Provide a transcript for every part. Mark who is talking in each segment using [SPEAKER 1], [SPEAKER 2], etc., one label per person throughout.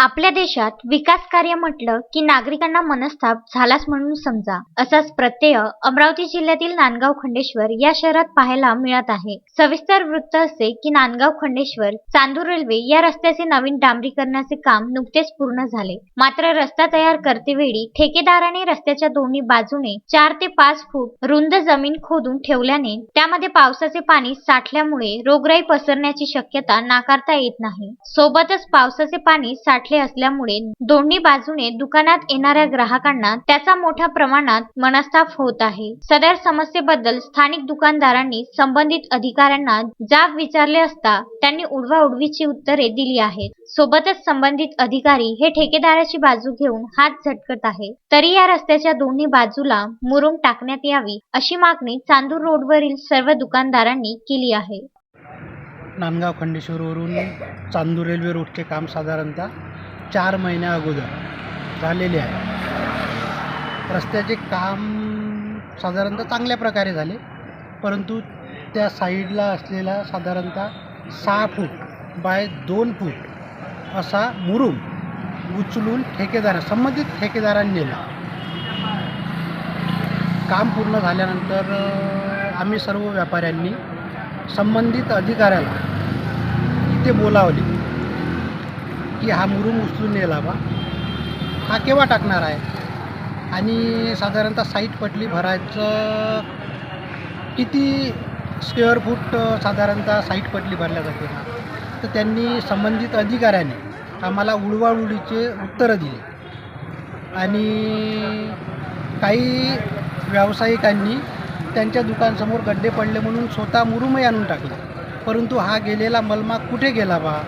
[SPEAKER 1] आपल्या देशात विकास कार्य म्हटलं की नागरिकांना मनस्ताप झालाच म्हणून समजा असाच प्रत्यय अमरावती जिल्ह्यातील नांदगाव खंडेश्वर या शहरात पाहायला मिळत आहे. सविस्तर वृत्त असे की नांदगाव खंडेश्वर चांदूर रेल्वे या रस्त्याचे नवीन डांबरीकरणाचे काम नुकतेच पूर्ण झाले. मात्र रस्ता तयार करतेवेळी ठेकेदाराने रस्त्याच्या दोन्ही बाजूने चार ते पाच फूट रुंद जमीन खोदून ठेवल्याने त्यामध्ये पावसाचे पाणी साठल्यामुळे रोगराई पसरण्याची शक्यता नाकारता येत नाही. सोबतच पावसाचे पाणी साठ गाठले असल्यामुळे दोन्ही बाजूने दुकानात येणाऱ्या ग्राहकांना त्याचा मोठ्या प्रमाणात मनस्ताप होत आहे. सदर समस्येबद्दल स्थानिक दुकानदारांनी संबंधित अधिकाऱ्यांना जाब विचारले असता त्यांनी उडवाउडवीची उत्तरे दिली आहेत. सोबतच संबंधित अधिकारी हे ठेकेदाराची बाजू घेऊन हात झटकत आहे. तरी या रस्त्याच्या दोन्ही बाजूला मुरुम टाकण्यात यावी अशी मागणी चांदूर रोडवरील सर्व दुकानदारांनी केली आहे.
[SPEAKER 2] नांदगाव खंडेश्वरवरून चांदूर रेल्वे रोडचे काम साधारणतः चार महिन्या अगोदर झालेले आहे. रस्त्याचे काम साधारणतः चांगल्या प्रकारे झाले परंतु त्या साईडला असलेला साधारणतः सहा फूट बाय दोन फूट असा मुरुम उचलून ठेकेदार संबंधित ठेकेदारांनी नेला. काम पूर्ण झाल्यानंतर आम्ही सर्व व्यापाऱ्यांनी संबंधित अधिकाऱ्याला इथे बोलावले. की हा मुरुम उचलून नेला बा. हा केव्हा टाकणार आहे? आणि साधारणतः साईट पटली भरायचं किती स्क्वेअर फूट साधारणतः साईट पटली भरल्या जाते ना तर त्यांनी संबंधित अधिकाऱ्याने आम्हाला उडवाउडीचे उत्तरं दिली. आणि काही व्यावसायिकांनी त्यांच्या दुकानसमोर गड्डे पडले म्हणून स्वतः मुरुमही आणून टाकले. परंतु हा गेलेला मलमाग कुठे गेला बा?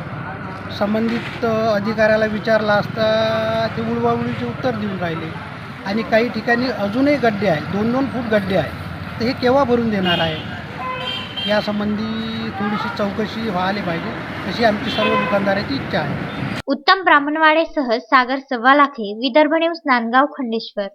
[SPEAKER 2] संबंधित अधिकाऱ्याला विचारला असता ते उडवाउडीचे उत्तर देऊन राहिले. आणि काही ठिकाणी अजूनही गड्डे आहे दोन दोन फूट गड्डे आहे तर हे केव्हा भरून देणार आहे? यासंबंधी थोडीशी चौकशी व्हायला पाहिजे अशी आमची सर्व दुकानदाराची इच्छा आहे.
[SPEAKER 1] उत्तम ब्राह्मणवाडेसह सागर सव्वालाखे विदर्भ न्यूज नांदगाव खंडेश्वर.